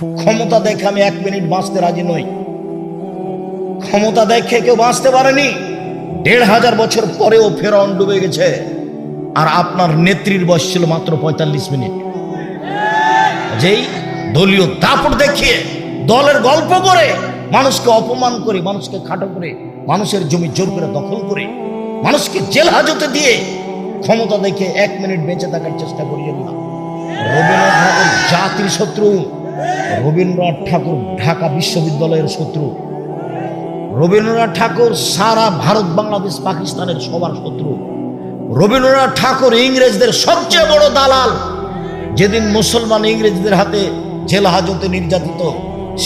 ক্ষমতা দেখে আমি এক মিনিট বাঁচতে রাজি নই। ক্ষমতা দেখে কেউ বাঁচতে পারেনি। দেড় হাজার বছর পরেও ফেরাউন ডুবে গেছে। আর আপনার নেত্রীর বয়স ছিল মাত্র পঁয়তাল্লিশ মিনিট। যেই দলীয় দাপট দেখিয়ে, দলের গল্প করে, মানুষকে অপমান করে, মানুষকে খাটো করে, মানুষের জমি জোর করে দখল করে, মানুষকে জেল হাজতে দিয়ে ক্ষমতা দেখে এক মিনিট বেঁচে থাকার চেষ্টা করিয়েন না। রবীন্দ্রনাথ জাতির শত্রু। রবীন্দ্রনাথ ঠাকুর ঢাকা বিশ্ববিদ্যালয়ের শত্রু। রবীন্দ্রনাথ ঠাকুর সারা ভারত, বাংলাদেশ, পাকিস্তানের সবার শত্রু। রবীন্দ্রনাথ ঠাকুর ইংরেজদের সবচেয়ে বড় দালাল। যেদিন মুসলমান ইংরেজদের হাতে জেল হাজতে নির্যাতিত,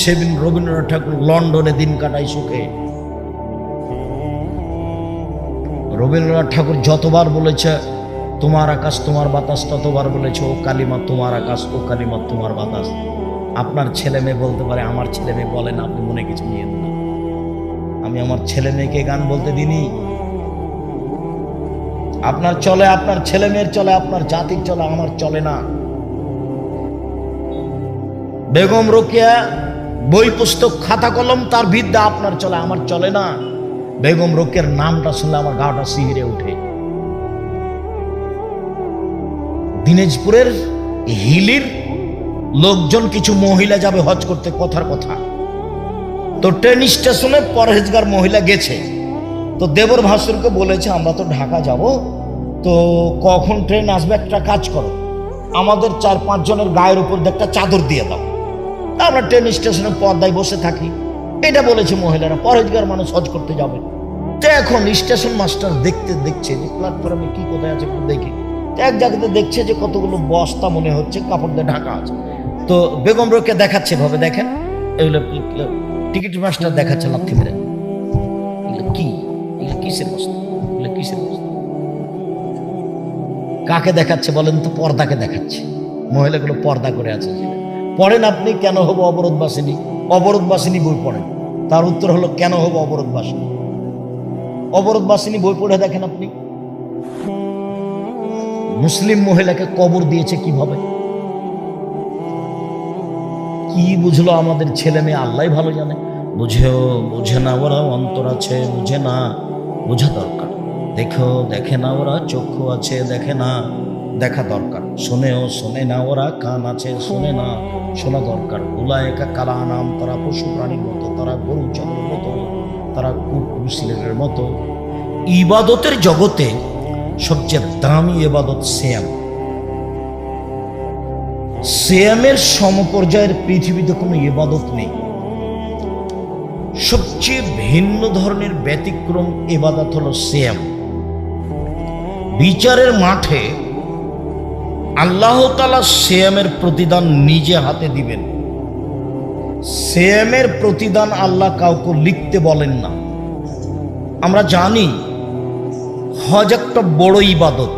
সেদিন রবীন্দ্রনাথ ঠাকুর লন্ডনে দিন কাটাই সুখে রবীন্দ্রনাথ ঠাকুর যতবার বলেছে, তোমার আকাশ, তোমার বাতাস, ততবার বলেছে, ও কালিমা, তোমার আকাশ, ও কালিমা, তোমার বাতাস। আপনার ছেলে মেয়ে বলতে পারে, আমার ছেলে মেয়ে বলে না, আপনি মনে কিছু নিয়েন না। আমি আমার ছেলে মেয়েকে গান বলতে দিনি আপনার চলে, আপনার ছেলে মেয়ের চলে, আপনার জাতির চলে, আমার চলে না। বেগম রোকেয়া বই পুস্তক, খাতা কলম, তার বিদ্যা আপনার চলে, আমার চলে না। বেগম রোকের নামটা শুনলে আমার গাটা শিহরে ওঠে। দিনাজপুরের হিলির লোকজন কিছু মহিলা যাবে হজ করতে কথার কথা। তো ট্রেন স্টেশনে পরহেজগার মহিলা গেছে। তো দেবর ভাসুরকে বলেছে, আমরা তো ঢাকা যাব। তো কখন ট্রেন আসবে? একটা কাজ করো। আমাদের চার পাঁচ জনের গায়ের উপর একটা চাদর দিয়ে দাও। আমরা ট্রেন স্টেশনের পর্দায় বসে থাকি। এটা বলেছে মহিলারা। পরহেজগার মানুষ হজ করতে যাবে। তো এখন স্টেশন মাস্টার দেখতে দেখছে যে প্ল্যাটফর্মে কি কোথায় আছে একটু দেখি। এক জায়গাতে দেখছে যে, কতগুলো বস্তা মনে হচ্ছে কাপড় দিয়ে ঢাকা আছে। তো বেগম রোকে দেখাচ্ছে ভাবে দেখেন। এগুলো টিকিট মাস্টার দেখাচ্ছে লাথি মেরে। কি? কিসের বস্তা? কিসের বস্তা? কাকে দেখাচ্ছে বলেন তো? পর্দাকে দেখাচ্ছে। মহিলাগুলো পর্দা করে আছে পড়েন আপনি কেন হব অবরোধবাসিনী? অবরোধবাসিনী বই পড়েন। তার উত্তর হলো, কেন হব অবরোধবাসিনী? অবরোধবাসিনী বই পড়ে দেখেন আপনি। মুসলিম মহিলাকে কবর দিয়েছে কীভাবে? কি বুঝলো আমাদের ছেলে মেয়ে? আল্লাহ ভালো জানে। বুঝেও বুঝে না ওরা অন্তর আছে, বুঝে না, বোঝা দরকার। দেখো দেখে না ওরা, চক্ষু আছে, দেখে না, দেখা দরকার। শোনেও শোনে না ওরা, কান আছে, শোনে না, শোনা দরকার। উলায়কা কালা নাম, তারা পশু প্রাণীর মতো, তারা গরু চন্দ্রের মতো, তারা কুটুসিলের মতো। ইবাদতের জগতে সবচেয়ে দামি ইবাদত শ্যাম। শ্যামের সমপর্যায়ের পৃথিবীতে কোনো ইবাদত নেই। সবচেয়ে ভিন্ন ধরনের ব্যতিক্রম এবাদত হলো শ্যাম বিচারের মাঠে আল্লাহ তালা শ্যামের প্রতিদান নিজে হাতে দিবেন। শ্যামের প্রতিদান আল্লাহ কাউকে লিখতে বলেন না। আমরা জানি হজ একটা বড় ইবাদত।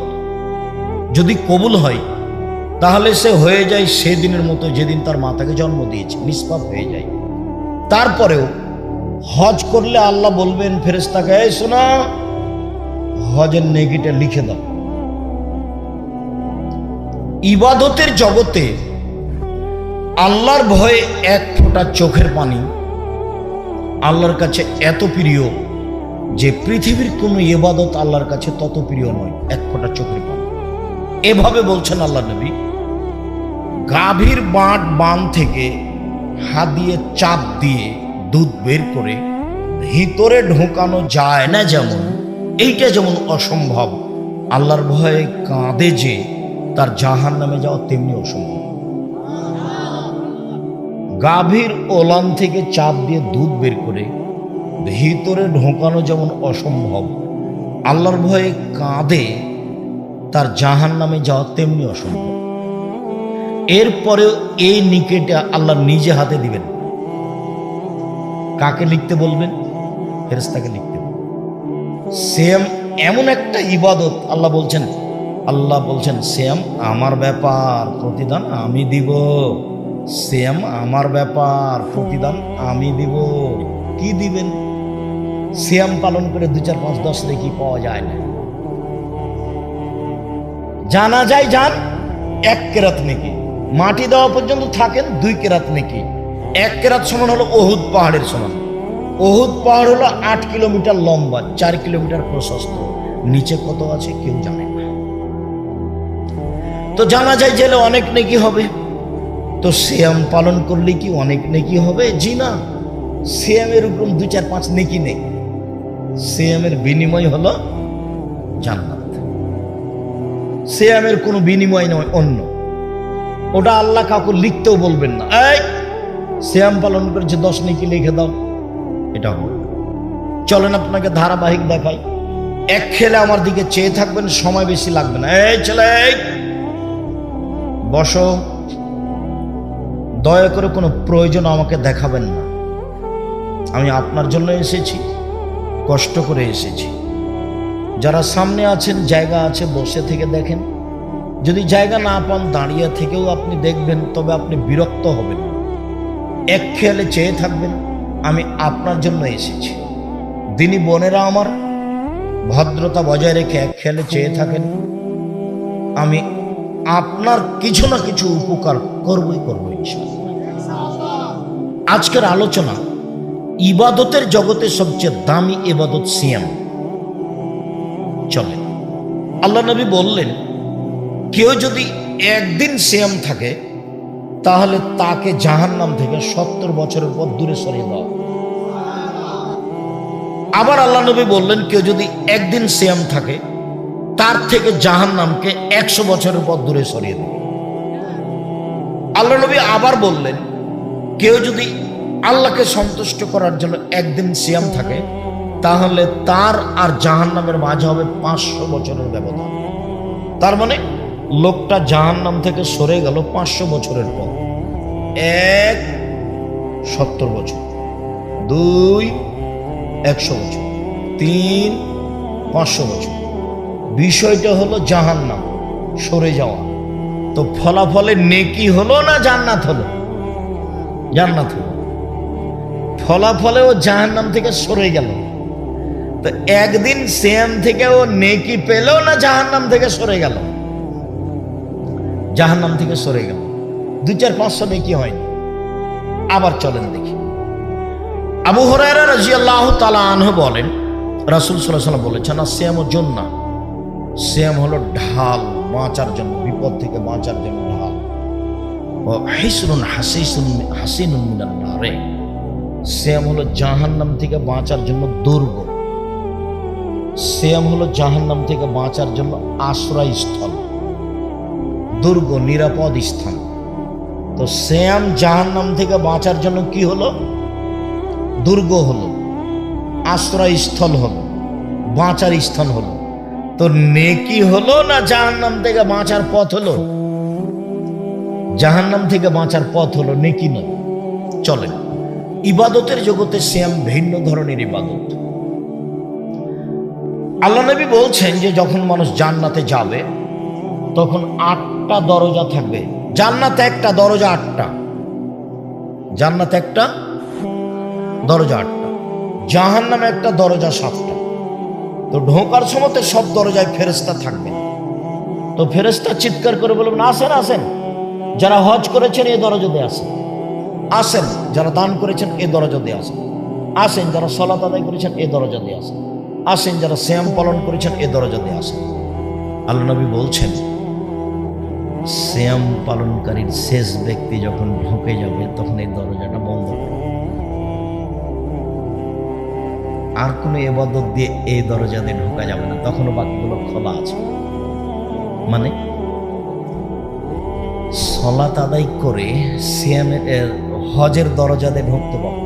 যদি কবুল হয় তাহলে সে হয়ে যায় সেদিনের মতো যেদিন তার মাতাকে জন্ম দিয়েছে, নিষ্পাপ হয়ে যায়। তারপরেও হজ করলে আল্লাহ বলবেন ফেরেস্তাকে এই শোনা, হজের নেগিটা লিখে দাও। ইবাদতের জগতে আল্লাহর ভয়ে এক ফোঁটা চোখের পানি আল্লাহর কাছে এত প্রিয় যে পৃথিবীর কোনো ইবাদত আল্লাহর কাছে তত প্রিয় নয়, এক ফোঁটা চোখের পানি। এভাবে বলছেন আল্লাহ নবী, গাভীর বাঁট বান থেকে হাত দিয়ে চাপ দিয়ে দুধ বের করে ভিতরে ঢোকানো যায় না যেমন, এইটা যেমন অসম্ভব। আল্লাহর ভয়ে কাঁদে যে, তার জাহান নামে যাওয়া তেমনি অসম্ভব। গাভীর ওলান থেকে চাপ দিয়ে দুধ বের করে ভিতরে ঢোকানো যেমন অসম্ভব, আল্লাহর ভয়ে কাঁদে তার জাহান নামে যাওয়া তেমনি অসম্ভব। এরপরেও এই নিকেটে আল্লাহ নিজে হাতে দিবেন। কাকে লিখতে বলবেন? ফেরেস্তাকে লিখতে সেম এমন একটা ইবাদত আল্লাহ বলছেন আল্লাহ বলছেন, সেম আমার ব্যাপার, প্রতিদান আমি দিব। সেম আমার ব্যাপার, প্রতিদান আমি দিব। কি দিবেন? সিয়াম পালন করে দু চার পাঁচ দশ দেখি পাওয়া যায় না। জানা যায় যান এক কেরাত নাকি। মাটি দেওয়া পর্যন্ত থাকেন দুই কেরাত নাকি। এক কেরাত সমান হলো ওহুদ পাহাড়ের সমান। ওহুদ পাহাড় হলো আট কিলোমিটার লম্বা, চার কিলোমিটার প্রশস্ত। নিচে কত আছে কেউ জানে না। তো জানা যায় জেলে অনেক নেকি হবে। তো শ্যাম পালন করলে কি অনেক নেকি হবে? জি না। শ্যামের উপর দু চার, পাঁচ নেকি নেই। শ্যামের বিনিময় হলো জান্নাত। শ্যামের কোনো বিনিময় নয়, অন্য। ওটা আল্লাহ কাউকে লিখতেও বলবেন না। এই শ্যাম পালন করেছে দশ নেকি লিখে দাও, এটা হবে। চলেন আপনাকে ধারাবাহিক দেখাই। এক খেলে আমার দিকে চেয়ে থাকবেন, সময় বেশি লাগবে না। এই ছেলে! বসো। দয়া করে কোনো প্রয়োজন আমাকে দেখাবেন না। আমি আপনার জন্য এসেছি, কষ্ট করে এসেছি। যারা সামনে আছেন, জায়গা আছে, বসে থেকে দেখেন। যদি জায়গা না পান, দাঁড়িয়ে থেকেও আপনি দেখবেন, তবে আপনি বিরক্ত হবেন। এক খেয়ালে চেয়ে থাকবেন, আমি আপনার জন্য এসেছি। দিনী বোনেরা আমার, ভদ্রতা বজায় রেখে এক খেয়ালে চেয়ে থাকেন। আমি আপনার কিছু না কিছু উপকার করবই করব আজকের আলোচনা, ইবাদতের জগতে সবচেয়ে দামি ইবাদত সিয়াম। চলে। আল্লাহ নবী বললেন, কেউ যদি একদিন সিয়াম থাকে, তাহলে তাকে জাহান্নাম থেকে সত্তর বছরের পর দূরে সরিয়ে দাও। আবার আল্লাহ নবী বললেন, কেউ যদি একদিন সিয়াম থাকে, তার থেকে জাহান্নামকে একশো বছরের পর দূরে সরিয়ে দেবে আল্লাহ নবী আবার বললেন, কেউ যদি আল্লাহকে সন্তুষ্ট করার জন্য একদিন সিয়াম থাকে তাহলে তার আর জাহান্নামের মাঝে হবে পাঁচশো বছরের ব্যবধান। তার মানে লোকটা জাহান্নাম থেকে সরে গেল পাঁচশো বছরের পর। এক, সত্তর বছর। দুই, একশো বছর। তিন, পাঁচশো বছর। বিষয়টা হলো জাহান্নাম, সরে যাওয়া। তো ফলাফলে নেকি হলো না জান্নাত হলো? জান্নাত হলো। ফলাফলে ও জাহান্নাম থেকে সরে গেল। তো একদিন সেম থেকে ও নেকি পেল না জাহান্নাম থেকে সরে গেল? জাহান্নাম থেকে সরে গেল। দু চার পাঁচশো নেকি হয়নি। আবার চলেন দেখি। আবু হরাইরা রাজিয়াল্লাহ তালা আনহ বলেন, রাসুল সাল্লাহ বলেছেন, আর শ্যাম জন্না। শ্যাম হলো ঢাল বাঁচার জন্য, বিপদ থেকে বাঁচার জন্য ঢাল। ও হিসরুন হাসিসুন, হাসিনুন নারে। শ্যাম হলো জাহান্নাম থেকে বাঁচার জন্য দুর্গ। শ্যাম হলো জাহান্নাম থেকে বাঁচার জন্য আশ্রয়স্থল, দুর্গ, নিরাপদ স্থান। তো শ্যাম জাহান্নাম থেকে বাঁচার জন্য কি হলো? দুর্গ হলো, আশ্রয়স্থল হলো, বাঁচার স্থান হলো। তো নেকি হলো না জাহান্নাম থেকে বাঁচার পথ হলো? জাহান্নাম থেকে বাঁচার পথ হলো নেকি নয়। চলেন, ইবাদতের জগতে শ্যাম ভিন্ন ধরনের ইবাদত। আল্লাহ নবী বলছেন যে যখন মানুষ জান্নাতে যাবে, তখন আটটা দরজা থাকবে। জান্নাতে একটা, দরজা আটটা। জান্নাতে একটা, দরজা আটটা। জাহান নামে একটা, দরজা সাতটা। তো ঢোকার সময়তে সব দরজায় ফেরেস্তা থাকবে। তো ফেরেস্তা চিৎকার করে বলবেন আসেন আসেন। যারা হজ করেছেন এই দিয়ে আসেন। আসেন। যারা দান করেছেন এই দরজা দিয়ে আসেন। আসেন। যারা সলাত আদায় করেছেন এই দরজা দিয়ে আসেন। আসেন যারা শ্যাম পালন করেছেন এই দরজাতে আসেন। আল্লাহ নবী বলছেন শ্যাম পালনকারীর শেষ ব্যক্তি যখন ঢুকে যাবে, তখন এই দরজাটা বন্ধ আর কোনো এবাদত দিয়ে এই দরজা দিয়ে ঢোকা যাবে না, তখনও বাকিগুলো খোলা আছে। মানে সলাত আদায় করে সিয়ামের, এর হজের দরজা দিয়ে ঢুকতে পাবে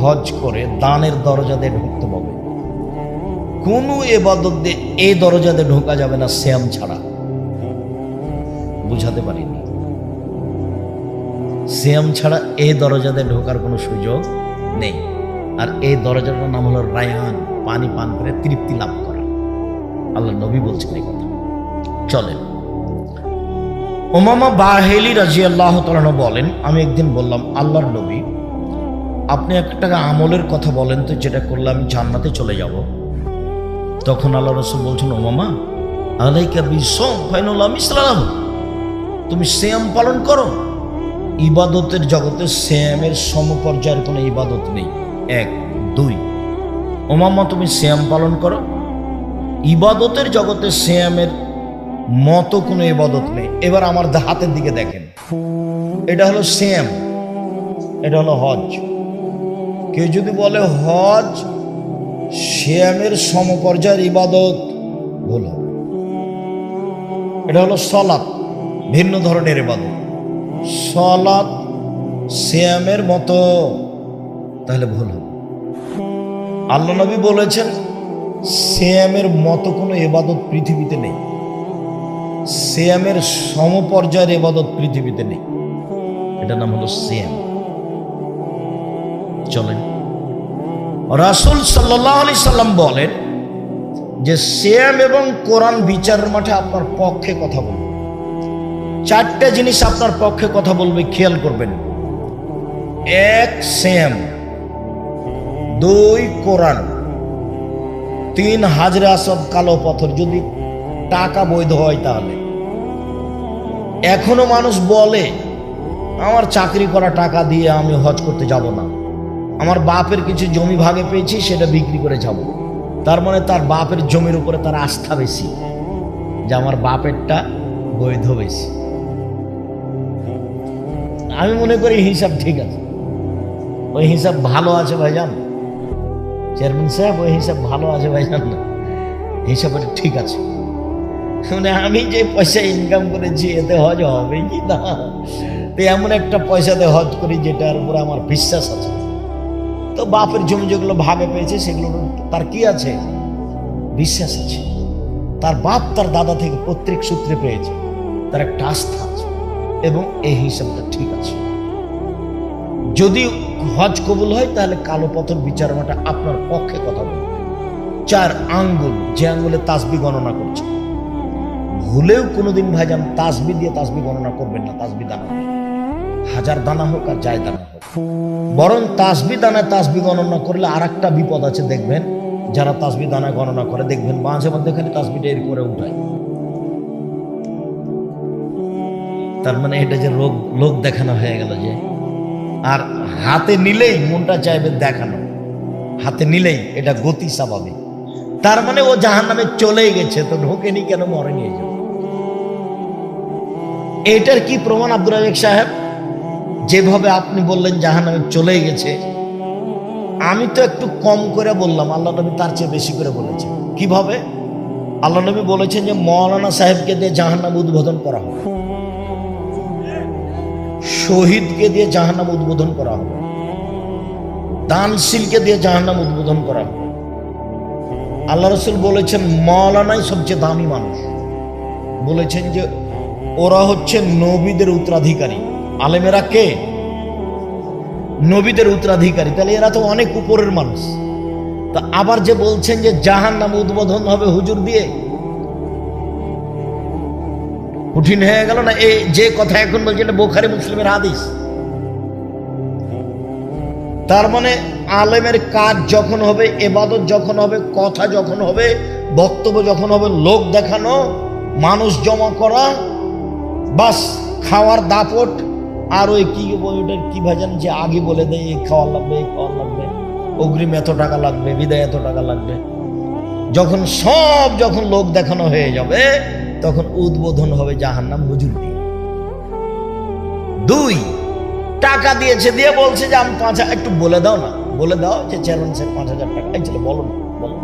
হজ করে দানের দরজা ঢুকতে পাবে কোনো এবাদত দিয়ে এই দরজা দিয়ে ঢোকা যাবে না, শ্যাম ছাড়া। বুঝাতে পারিনি। শ্যাম ছাড়া এই দরজাতে ঢোকার কোনো সুযোগ নেই। আর এই দরজাটার নাম হলো রায়ান, পানি পান করে তৃপ্তি লাভ করা। আল্লাহ নবী বলছেন এই কথা। চলেন। ওমামা বাহেলি রাজি আল্লাহ বলেন, আমি একদিন বললাম, আল্লাহর নবী আপনি একটা আমলের কথা বলেন তো, যেটা করলে আমি জান্নাতে চলে যাব। তখন আল্লাহ রসুল বলছেন ওমামা আলাইকা বিসম ফাইনুল্লাহ ইসলাম। তুমি শ্যাম পালন করো। ইবাদতের জগতে শ্যামের সমপর্যায়ের কোনো ইবাদত নেই। এক, দুই ওমাম্মা তুমি শ্যাম পালন করো। ইবাদতের জগতে শ্যামের মতো কোনো ইবাদত নেই। এবার আমার হাতের দিকে দেখেন। এটা হলো শ্যাম এটা হলো হজ। কেউ যদি বলে, হজ, শ্যামের সমপর্যায়ের ইবাদত ভুল এটা হলো সলাৎ, ভিন্ন ধরনের ইবাদত। সলাৎ শ্যামের মতো, তাহলে ভুল হবে। আল্লাহ নবী বলেছেন, শ্যামের মতো কোনো এবাদত পৃথিবীতে নেই। শ্যামের সমপর্যায়ের এবাদত পৃথিবীতে নেই। এটার নাম হলো শ্যাম। চলেন। রাসুল সাল্লাহ আলি সাল্লাম বলেন যে শ্যাম এবং কোরআন বিচারের মাঠে আপনার পক্ষে কথা বলবে। চারটে জিনিস আপনার পক্ষে কথা বলবে, খেয়াল করবেন। এক শ্যাম দুই, কোরআন। তিন, হাজরে আসব কালো পাথর। যদি টাকা বৈধ হয় তাহলে। এখনও মানুষ বলে, আমার চাকরি করা টাকা দিয়ে আমি হজ করতে যাব না। আমার বাপের কিছু জমি ভাগে পেয়েছি, সেটা বিক্রি করে যাব। তার মানে তার বাপের জমির উপরে তার আস্থা বেশি, যে আমার বাপেরটা বৈধ বেশি। আমি মনে করি হিসাব ঠিক আছে। ওই হিসাব ভালো আছে ভাইজান চেয়ারম্যান সাহেব, ওই হিসাব ভালো আছে ভাইজান না হিসাবটা ঠিক আছে। মানে আমি যে পয়সা ইনকাম করেছি, এতে হজ হবে কি না? এমন একটা পয়সাতে হজ করি, যেটার উপরে আমার বিশ্বাস আছে। তো বাপের জমি যেগুলো ভাগে পেয়েছে সেগুলো তার কি আছে? বিশ্বাস আছে। তার বাপ তার দাদা থেকে প্রত্যেক সূত্রে পেয়েছে। তার একটা আস্থা আছে এবং এই হিসাবটা ঠিক আছে। যদি হজ কবুল হয়, তাহলে কালো পথর বিচারমাটা আপনার পক্ষে কথা বলবে চার আঙ্গুল, যে আঙ্গুলে তাসবি গণনা করছে। ভুলেও কোনোদিন ভাইজান তাসবি দিয়ে তাসবি গণনা করবেন না, তাসবি দিয়ে। হাজার দানা হোক আর যায় দানা হোক। বরং তাসবি দানায় তাসবি গণনা করলে আর একটা বিপদ আছে, দেখবেন। যারা তাসবি দানা গণনা করে, দেখবেন মাঝে মধ্যে খালি তাসবিটা এর করে উঠায়। তার মানে এটা যে রোগ, লোক দেখানো হয়ে গেল যে। আর হাতে নিলেই মনটা চাইবে দেখানো। হাতে নিলেই এটা গতি স্বাভাবিক। তার মানে ও জাহান নামে চলেই গেছে, তো ঢোকেনি কেন মরে এই জন্য। এটার কি প্রমাণ আব্দুল রাজাক সাহেব? যেভাবে আপনি বললেন জাহান নামে চলেই গেছে, আমি তো একটু কম করে বললাম, আল্লাহ নবী তার চেয়ে বেশি করে বলেছে কীভাবে? আল্লাহ নবী বলেছেন যে, মৌলানা সাহেবকে দিয়ে জাহান্নাম উদ্বোধন করা হবে। শহীদকে দিয়ে জাহান্নাম উদ্বোধন করা হবে। দানশীলকে দিয়ে জাহান্নাম উদ্বোধন করা হবে। আল্লাহ রসুল বলেছেন, মৌলানাই সবচেয়ে দামি মানুষ। বলেছেন যে, ওরা হচ্ছে নবীদের উত্তরাধিকারী। আলেমেরা কে? নবীদের উত্তরাধিকারী। তাহলে এরা তো অনেক উপরের মানুষ। তা আবার যে বলছেন যে জাহান্নাম উদ্বোধন হবে হুজুর দিয়ে, কঠিন হয়ে গেল না? এই যে কথা এখন বলছে এটা বোখারি মুসলিমের হাদিস। তার মানে আলেমের কাজ যখন হবে, এবাদত যখন হবে, কথা যখন হবে, বক্তব্য যখন হবে, লোক দেখানো, মানুষ জমা করা, বাস, খাওয়ার দাপট আর ওই কি ওইটার কি ভাজান যে আগে বলে দেয় এই খাওয়ার লাগবে এই খাওয়ার লাগবে, অগ্রিম এত টাকা লাগবে, বিদায় এত টাকা লাগবে। যখন সব যখন লোক দেখানো হয়ে যাবে, তখন উদ্বোধন হবে জাহান্নাম হুজুর দিয়ে। দুই, টাকা দিয়েছে দিয়ে বলছে যে আমি পাঁচ হাজার, একটু বলে দাও না, বলে দাও যে চেয়ারম্যান স্যার পাঁচ হাজার টাকা ছিল বলো না, বলো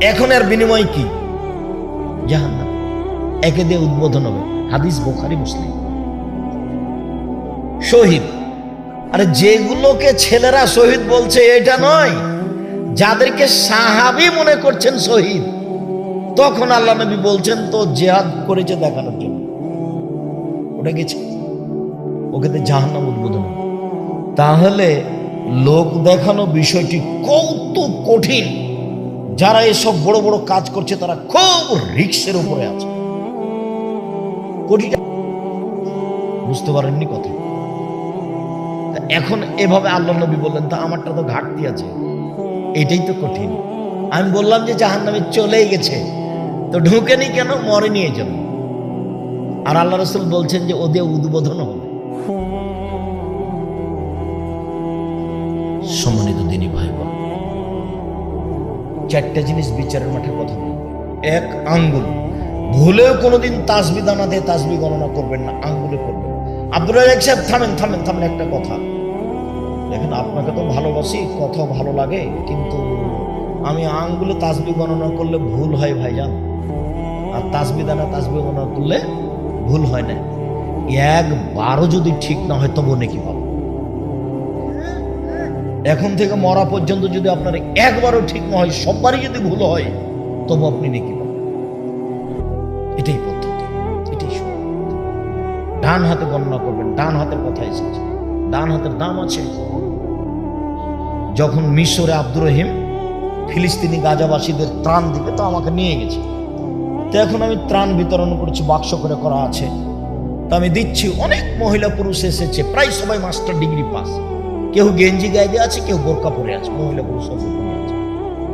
এখন এর বিনিময় কি? জাহান্নাম। একে দিয়ে উদ্বোধন হবে। হাদিস বোখারি, মুসলিম। শহীদ। আরে যেগুলোকে ছেলেরা শহীদ বলছে, এটা নয়। যাদেরকে সাহাবি মনে করছেন শহীদ, তখন আল্লাহ নবী বলছেন, তো জেহাদ করেছে দেখানোর জন্য। ওটা গেছে ওকে তো জাহান্নাম উদ্বোধন। তাহলে লোক দেখানো বিষয়টি কত কঠিন। যারা এসব বড় বড় কাজ করছে, তারা খুব রিক্সের উপরে আছে। বুঝতে পারেননি কথা? এখন এভাবে আল্লাহ নবী বললেন, তা আমারটা তো ঘাটতি আছে। এটাই তো কঠিন। আমি বললাম যে জাহান নামে চলেই গেছে। তো ঢুকেনি কেন? মরে নিয়ে জন্য আর আল্লাহ রসুল বলছেন যে ওদের উদ্বোধন হবে। সম্মানিত দিনী ভাই বোন চারটা জিনিস বিচারের মাঠে কথা এক, আঙ্গুল। ভুলেও কোনোদিন তাসবি দানা দিয়ে তাসবি গণনা করবেন না, আঙ্গুলে করবেন। আব্দুল রাজাক সাহেব, থামেন থামেন থামেন একটা কথা। দেখেন আপনাকে তো ভালোবাসি কথা ভালো লাগে, কিন্তু আমি আঙ্গুলে তাসবি গণনা করলে ভুল হয় ভাইজান। আর তাসবি দানা তাসবি গণনা করলে ভুল হয় না। একবারও যদি ঠিক না হয় তবু নাকি পাবো এখন থেকে মরা পর্যন্ত যদি আপনার একবারও ঠিক না হয়, সববারই যদি ভুল হয় তবু আপনি নাকি পাবেন এটাই পদ্ধতি, এটাই। ডান হাতে গণনা করবেন, ডান হাতের কথা এসেছে। ডান হাতের দাম আছে। যখন মিশরে আব্দুর রহিম ফিলিস্তিনি গাজাবাসীদের ত্রাণ দিবে, তো আমাকে নিয়ে গেছে। তো এখন আমি ত্রাণ বিতরণ করছি, বাক্স করে করা আছে। তো আমি দিচ্ছি, অনেক মহিলা পুরুষ এসেছে, প্রায় সবাই মাস্টার ডিগ্রি পাস। কেউ গেঞ্জি গায়ে দিয়ে আছে, কেউ বোরকা পরে আছে, মহিলা পুরুষ আছে।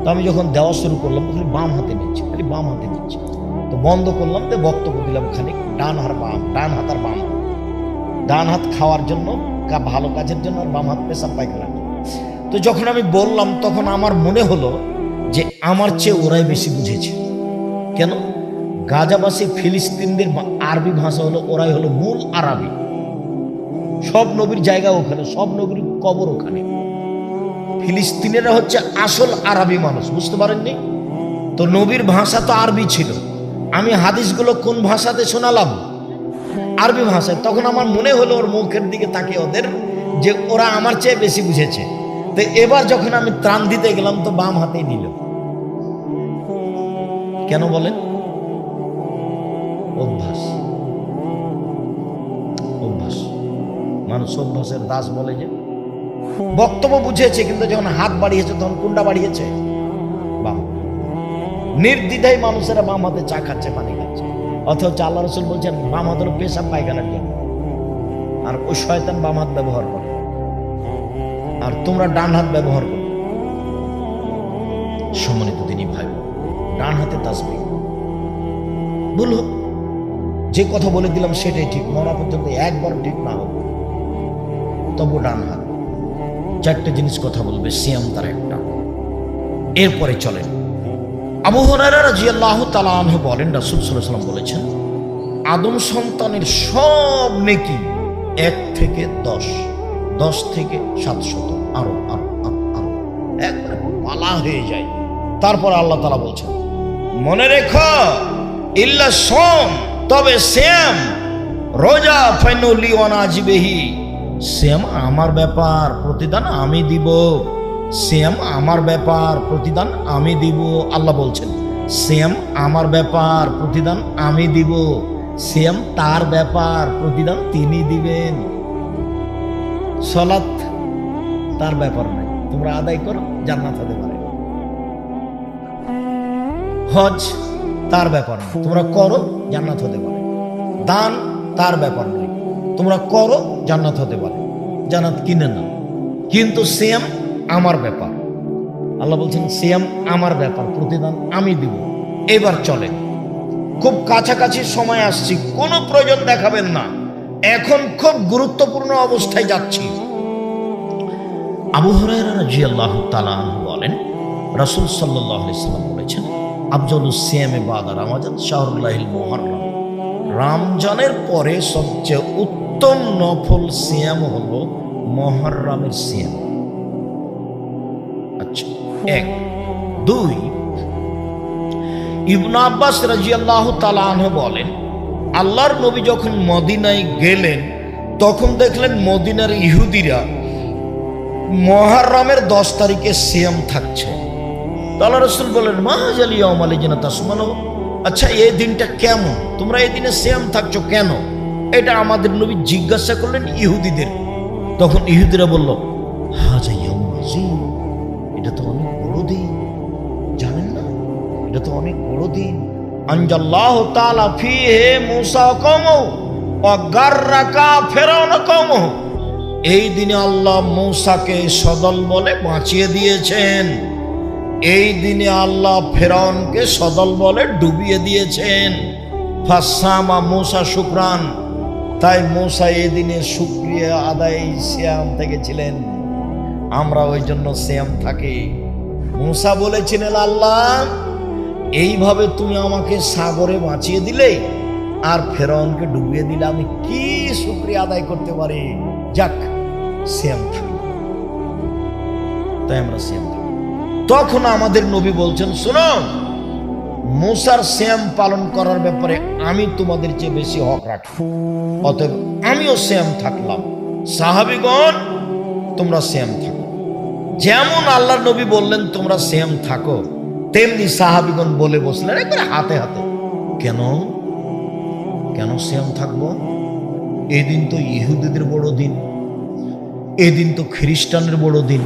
তো আমি যখন দেওয়া শুরু করলাম খালি বাম হাতে নিচ্ছি, খালি বাম হাতে নিচ্ছি। তো বন্ধ করলাম, তো বক্তব্য দিলাম খানিক, ডান হার বাম, ডান হাত আর বাম ডান হাত খাওয়ার জন্য ভালো কাজের জন্য বাম হাত পেশাব পায়খানার জন্য। তো যখন আমি বললাম, তখন আমার মনে হলো যে আমার চেয়ে ওরাই বেশি বুঝেছে। কেন? গাজাবাসী ফিলিস্তিনদের আরবি ভাষা হলো, ওরাই হলো মূল আরবি। সব নবীর জায়গা ওখানে, সব নবীর কবর ওখানে। ফিলিস্তিনেরা হচ্ছে আসল আরবি মানুষ, বুঝতে পারেননি? তো নবীর ভাষা তো আরবি ছিল। আমি হাদিসগুলো কোন ভাষাতে শোনালাম? আরবি ভাষায়, তখন আমার মনে হলো ওর মুখের দিকে তাকে ওদের যে ওরা আমার চেয়ে বেশি বুঝেছে। তো এবার যখন আমি ত্রাণ দিতে গেলাম, তো বাম হাতেই নিল কেন বলেন? অভ্যাস। অভ্যাস। মানুষ অভ্যাসের দাস বলে যে। বক্তব্য বুঝেছে কিন্তু যখন হাত বাড়িয়েছে, তখন কুন্ডা বাড়িয়েছে। বাম নির্দ্বিধায় মানুষেরা বাম হাতে চা খাচ্ছে, পানি খাচ্ছে। অথচ আল্লাহ রসুল বলছেন বাম হাতের পেশাব পায়খানার জন্য। আর ওই শয়তান বাম হাত ব্যবহার করে। আর তোমরা ডান হাত ব্যবহার করো। সম্মানিত তিনি ভাই, ডান হাতে তাসবি বলো যে কথা বলে দিলাম সেটাই ঠিক, মরা পর্যন্ত একবার ঠিক না হোক তবু ডান হাত। চারটে জিনিস কথা বলবে, সিয়াম তার একটা। এরপরে চলেন। আবু হরারা রাজিয়াল্লাহু তাআলা আনহু বলেন, রাসূল ওয়াসাল্লাম বলেছেন, আদম সন্তানের সব নেকি এক থেকে দশ দশ থেকে সাতশত, আরও আরও আরও একবারে পালা হয়ে যায়। তারপর আল্লাহ তাআলা বলছেন, মনে রেখো, ইল্লা সোম, তবে শ্যাম, রোজা ফাইনুলি অনাজিবেহি শ্যাম আমার ব্যাপার, প্রতিদান আমি দিব। শ্যাম আমার ব্যাপার প্রতিদান আমি দিব, আল্লাহ বলছেন। শ্যাম আমার ব্যাপার প্রতিদান আমি দিব শ্যাম তার ব্যাপার প্রতিদান তিনি দিবেন। সলাৎ তার ব্যাপার নাই, তোমরা আদায় করো, জান্নাত হতে পারে। হজ তার ব্যাপার না তোমরা করো, জান্নাত হতে পারে। দান তার ব্যাপার নয় তোমরা করো, জান্নাত হতে পারে। জান্নাত কিনে না কিন্তু সেম আমার ব্যাপার। আল্লাহ বলছেন, সিয়াম আমার ব্যাপার, প্রতিদান আমি দিব। এবার চলে খুব কাছাকাছি সময় আসছি, কোনো প্রয়োজন দেখাবেন না। এখন খুব গুরুত্বপূর্ণ অবস্থায় যাচ্ছি। আবু তাআলা বলেন, রাসূল সাল্লাম বলেছেন, আফজালুস সিয়ামে বাদা রমাজান শাহরুল্লাহিল মুহররম। রমজানের পরে সবচেয়ে উত্তম নফল সিয়াম হলো মুহররমের সিয়াম। এক, দুই। আব্বাস আনহু বলেন, আল্লাহর নবী যখন মদিনায় গেলেন, তখন দেখলেন মদিনার ইহুদিরা মহারমের দশ তারিখে সিয়াম থাকছে। আল্লাহ রসুল বলেন তাসমানো। আচ্ছা এই দিনটা কেমন? তোমরা এই দিনে সিয়াম থাকছো কেন? এটা আমাদের নবী জিজ্ঞাসা করলেন ইহুদিদের। তখন ইহুদিরা বলল এটা তো অনেক বড় দিন, জানেন না? এটা তো অনেক বড় দিন। আনজাল্লাহ তাআলা ফিহে মুসা কওমু ওয়া গাররাকা ফিরআউন কওমু এই দিনে আল্লাহ মৌসাকে সদল বলে বাঁচিয়ে দিয়েছেন। এই দিনে আল্লাহ ফেরাউনকে সদল বলে ডুবিয়ে দিয়েছেন। ফাসামা মোসা শুক্রান। তাই মোসা এদিনে শুক্রিয়া আদায় শ্যাম থেকে ছিলেন। আমরা ওই জন্য শ্যাম থাকি। মোসা বলেছিলেন, আল্লাহ, এইভাবে তুমি আমাকে সাগরে বাঁচিয়ে দিলে আর ফেরাউনকে ডুবিয়ে দিলে আমি কি শুক্রিয়া আদায় করতে পারি? যাক, শ্যাম থাকি তাই আমরা শ্যাম থাকি তখন আমাদের নবী বলছেন, শোনো, মোসার শ্যাম পালন করার ব্যাপারে আমি তোমাদের চেয়ে বেশি হক রাখি। অতএব আমিও শ্যাম থাকলাম। সাহাবিগণ, তোমরা শ্যাম থাকো। যেমন আল্লাহ নবী বললেন, তোমরা সেম থাকো, তেমনি সাহাবিগণ বলে বসলেন, একবারে হাতে হাতে। কেন? কেন সেম থাকব? এদিন তো ইহুদিদের বড় দিন এদিন তো খ্রিস্টানের বড় দিন